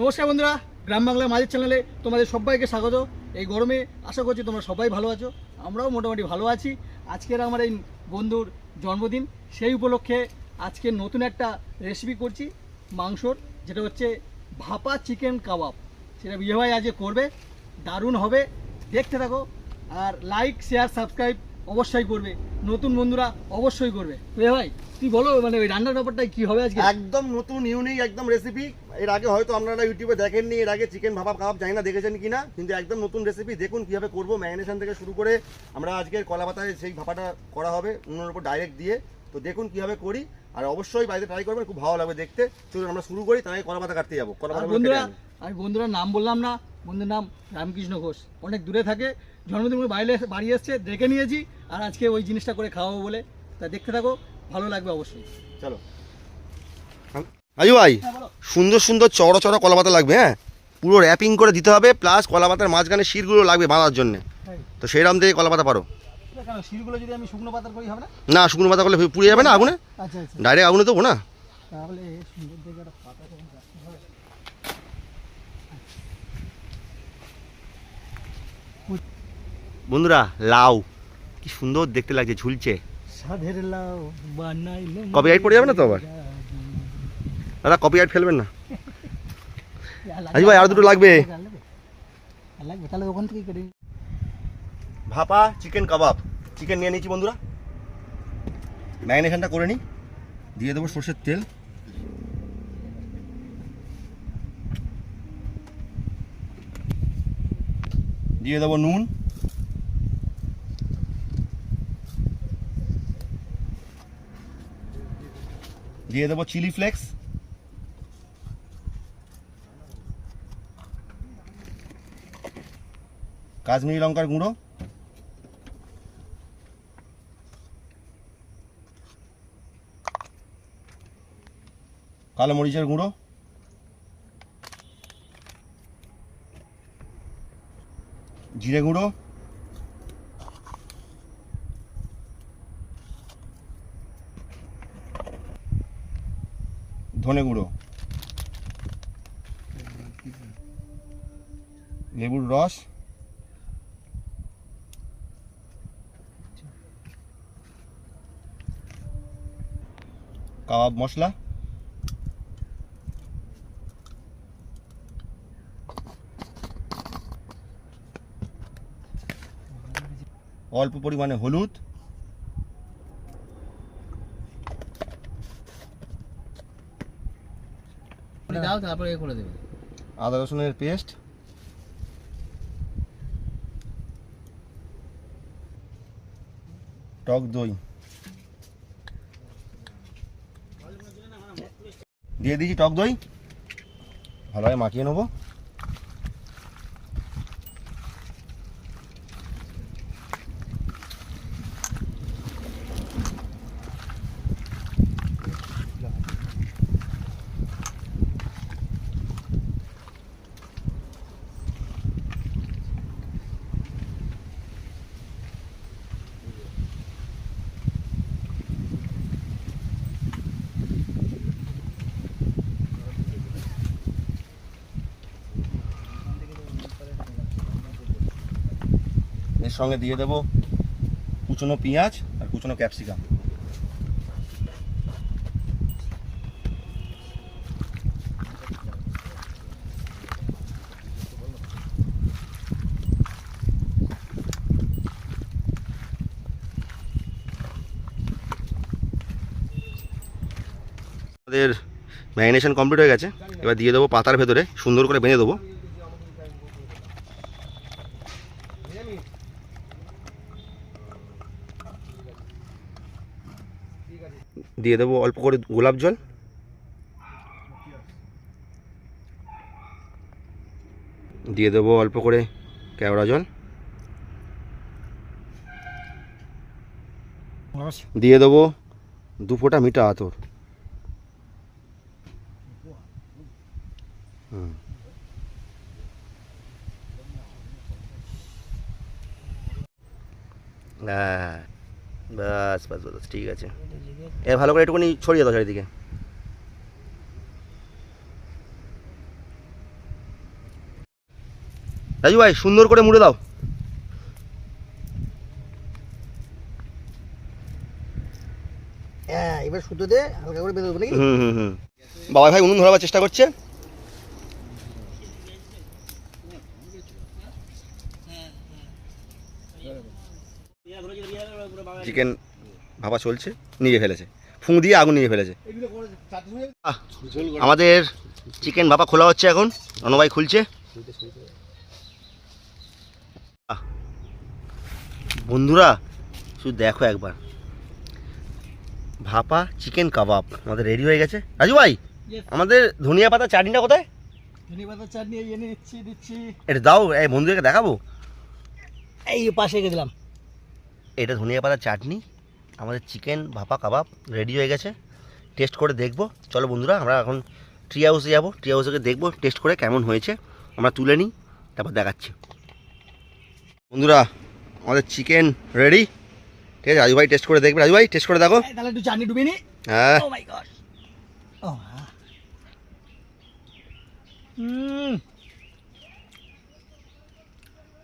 নমস্কার বন্ধুরা, গ্রাম বাংলা মাঝের চ্যানেলে তোমাদের সবাইকে স্বাগত। এই গরমে আশা করছি তোমরা সবাই ভালো আছো, আমরাও মোটামুটি ভালো আছি। আজকের আমার এই বন্ধুর জন্মদিন, সেই উপলক্ষে আজকে নতুন একটা রেসিপি করছি, মাংসর, যেটা হচ্ছে ভাপা চিকেন কাবাব সেটা বিয়ে ভাই আজকে করবে, দারুণ হবে, দেখতে থাকো, আর লাইক শেয়ার সাবস্ক্রাইব অবশ্যই করবে। নতুন বন্ধুরা অবশ্যই করবে। বিয়ে ভাই তুই বলো মানে ওই রান্নার ব্যাপারটা কি হবে আজকে? একদম নতুন ইউনিক একদম রেসিপি এর আগে হয়তো আপনারা ইউটিউবে দেখেননি এর আগে চিকেন ভাপা কাবাব জানি না দেখেছেন কিনা কিন্তু একদম নতুন রেসিপি দেখুন কীভাবে করব ম্যারিনেশন থেকে শুরু করে আমরা আজকের কলা পাতায় সেই ভাপাটা করা হবে উনুনের উপর ডাইরেক্ট দিয়ে। তো দেখুন কীভাবে করি আর অবশ্যই বাড়িতে ট্রাই করবেন খুব ভালো লাগবে দেখতে। চলুন আমরা শুরু করি তার আগে কলা পাতা কাটতে যাব। কলা পাতা বন্ধুরা আমি বন্ধুরা নাম বললাম না বন্ধুর নাম রামকৃষ্ণ ঘোষ। অনেক দূরে থাকে জন্মদিন বাইরে বাড়ি এসছে দেখে নিয়েছি আর আজকে ওই জিনিসটা করে খাওয়াবো বলে। তা দেখতে থাকো ভালো লাগবে অবশ্যই। চলো। আয়ু ভাই হ্যাঁ সুন্দর সুন্দর চড়ো চড়ো কলা পাতা লাগবে হ্যাঁ? পুরো র্যাপিং করে দিতে হবে প্লাস কলা পাতার মাঝখানে শিরগুলো লাগবে বাঁধার জন্য। তো সেই রাম থেকে কলা পাতা পারো কেন যদি আমি শুকনো পাতার করি হবে না? না শুকনো পাতা করলে পুড়ে যাবে না আগুনে? আচ্ছা আচ্ছা। ডাইরেক্ট আগুনে দেবো না? তাহলে সুন্দর বন্ধুরা লাউ। কি সুন্দর দেখতে লাগছে ঝুলছে। Copyright পড়ে যাবে না তো আবার? দাদা কপিরাইট ফেলবেন না। আজ ভাই, আরও দুটো লাগবে। ভাপা চিকেন কাবাব। চিকেন নিয়ে নিয়েছি বন্ধুরা। ম্যারিনেশনটা করে নিই। দিয়ে দেবো সর্ষের তেল। দিয়ে দেবো নুন। দিয়ে দেবো চিলি ফ্লেক্স। কাশ্মীরি লঙ্কার গুঁড়ো। কালো মরিচের গুঁড়ো। জিরে গুঁড়ো। ধনে গুঁড়ো। লেবুর রস। কাবাব মশলা। অল্প পরিমাণে হলুদ। দাও তারপরে এ করে আদা, রসুনের পেস্ট। টক দই। দিয়ে দিয়েছি টক দই। ভালোভাবে মাখিয়ে নেব এর সঙ্গে দিয়ে দেবো কুচনো পেঁয়াজ আর কুচনো ক্যাপসিকাম। আমাদের ম্যারিনেশন কমপ্লিট হয়ে গেছে। এবার দিয়ে দেবো পাতার ভেতরে, সুন্দর করে বেঁধে দেবো। দিয়ে দেবো অল্প করে গোলাপ জল। দিয়ে দেবো অল্প করে কেওড়া জল। দিয়ে দেবো দু ফোঁটা মিঠা আতর। হ্যাঁ বাস বাস বাস ঠিক আছে। এ ভালো করে একটুখানি ছড়িয়ে দাও চারিদিকে। রাজু ভাই সুন্দর করে মুড়ে দাও। হ্যাঁ এবার সুতো দে হালকা করে বেঁধে দেবো নাকি? হুম হুম হুম। বাবা ভাই উনুন ধরাবার চেষ্টা করছে। চিকেন ভাবা চলছে নিয়ে ফেলেছে। ফুঁ দিয়ে আগুন নিয়ে ফেলেছে। আমাদের চিকেন ভাপা খোলা হচ্ছে এখন। রণভাই খুলছে। বন্ধুরা শুধু দেখো একবার। ভাপা চিকেন কাবাব আমাদের রেডি হয়ে গেছে। রাজু ভাই আমাদের ধনিয়া পাতা চাটনিটা কোথায়? ধনে পাতার চাটনি এনে দিচ্ছি দিচ্ছি। এটা দাও এই বন্ধুদেরকে দেখাবো। এই পাশে দিলাম। এটা ধনিয়া পাতার চাটনি। আমাদের চিকেন ভাপা কাবাব রেডি হয়ে গেছে। টেস্ট করে দেখব। চলো বন্ধুরা আমরা এখন ট্রি হাউসে যাব। ট্রি হাউসে দেখব টেস্ট করে কেমন হয়েছে। আমরা তুলে নিই তারপর দেখাচ্ছি। বন্ধুরা আমাদের চিকেন রেডি ঠিক আছে রাজু ভাই টেস্ট করে দেখবে। রাজু ভাই টেস্ট করে দেখো। তাহলে একটু চাটনি ডুবিয়ে নি। হ্যাঁ। মাই ও হ্যাঁ। হুম।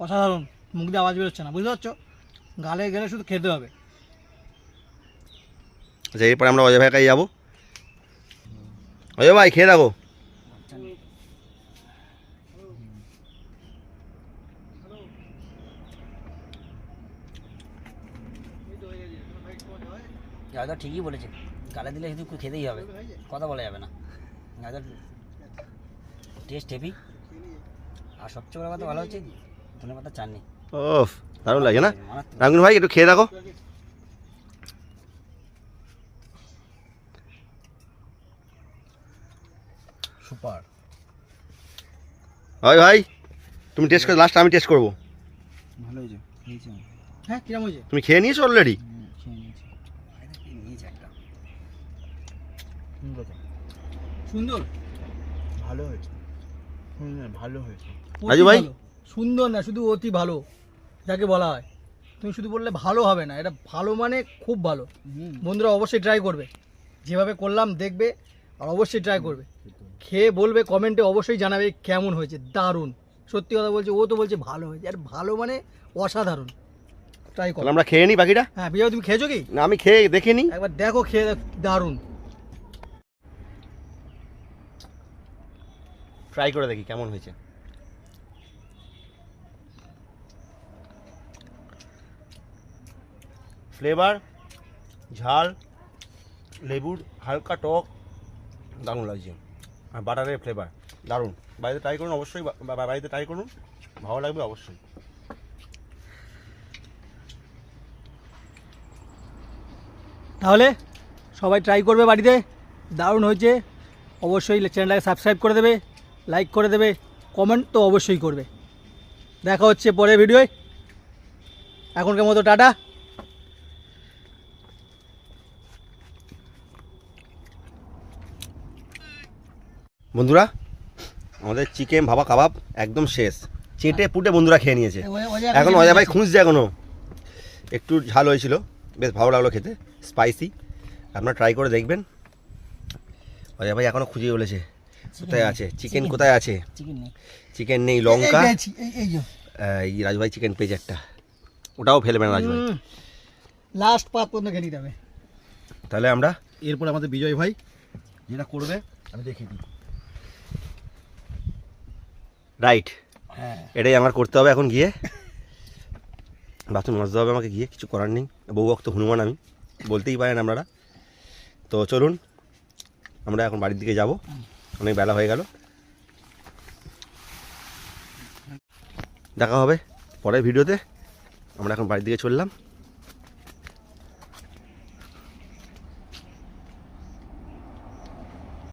অসাধারণ। মুখ দিয়ে আওয়াজ বেরোচ্ছে না বুঝতে পারছ? গালে গেলে শুধু খেতে হবে। আচ্ছা এরপরে আমরা অজয় ভাই কাছে যাব। অজয় ভাই খেয়ে দেখো। গাজর ঠিকই বলেছে। গালে দিলে শুধু খেতেই হবে। কথা বলা যাবে না। গাজর টেস্ট হেভি আর সবচেয়ে বড় কথা ভালো হচ্ছে ধনে পাতা চাটনি। ওফ দারুণ লাগে না। রামগুন ভাই একটু খেয়ে দেখো। সুপার। ভাই ভাই তুমি টেস্ট করে লাস্ট আমি টেস্ট করব। ভালো হয়েছে খেয়েছি হ্যাঁ কিরম হয়েছে? তুমি খেয়ে নিয়েছো অলরেডি সুন্দর ভালো হয়েছে। ভালো হয়েছে। রাজু ভাই? সুন্দর না শুধু অতি ভালো যাকে বলা হয়। তুমি শুধু বললে ভালো হবে না এটা ভালো মানে খুব ভালো। বন্ধুরা অবশ্যই ট্রাই করবে। যেভাবে করলাম দেখবে আর অবশ্যই ট্রাই করবে। খেয়ে বলবে কমেন্টে অবশ্যই জানাবে কেমন হয়েছে। দারুণ। সত্যি কথা বলছে ও তো বলছে ভালো হয়েছে। আর ভালো মানে অসাধারণ। ট্রাই করো। আমরা খেয়ে নিই বাকিটা? হ্যাঁ বিজয় তুমি খেয়েছো কি? না আমি খেয়ে দেখে নিই একবার দেখো খেয়ে দেখ, দারুণ। ট্রাই করে দেখি কেমন হয়েছে। ফ্লেভার ঝাল লেবুর হালকা টক দারুণ লাগছে। বাটারের ফ্লেভার দারুণ। বাড়িতে ট্রাই করুন, অবশ্যই বাড়িতে ট্রাই করুন। ভালো লাগবে অবশ্যই। তাহলে সবাই ট্রাই করবে বাড়িতে। দারুণ হয়েছে। অবশ্যই চ্যানেলটাকে সাবস্ক্রাইব করে দেবে লাইক করে দেবে কমেন্ট তো অবশ্যই করবে। দেখা হচ্ছে পরের ভিডিওয় এখনকার মতো টাটা। বন্ধুরা আমাদের চিকেন ভাবা কাবাব একদম শেষ। চেটে পুটে বন্ধুরা খেয়ে নিয়েছে। এখন অজয় ভাই খুঁজছে এখনও একটু ঝাল হয়েছিল বেশ ভালো লাগল খেতে স্পাইসি আপনারা ট্রাই করে দেখবেন। অজয় ভাই এখনও খুঁজে বলেছে কোথায় আছে? চিকেন কোথায় আছে? চিকেন নেই। লঙ্কা। এই এই যে। এই রাজু ভাই চিকেন পেজ একটা। ওটাও ফেলবেন রাজু ভাই। লাস্ট পাত পর্যন্ত খেয়ে নিতে হবে। তাহলে আমরা এরপর আমাদের বিজয় ভাই যেটা করবে আমি দেখিয়ে দিই। রাইট হ্যাঁ। এটাই আমার করতে হবে এখন গিয়ে। বাথরুম মাজতে হবে আমাকে গিয়ে কিছু করার নেই। বউ ভক্ত হনুমান আমি বলতেই পারেন আপনারা। তো চলুন আমরা এখন বাড়ির দিকে যাব। অনেক বেলা হয়ে গেল। দেখা হবে পরের ভিডিওতে। আমরা এখন বাড়ির দিকে চললাম।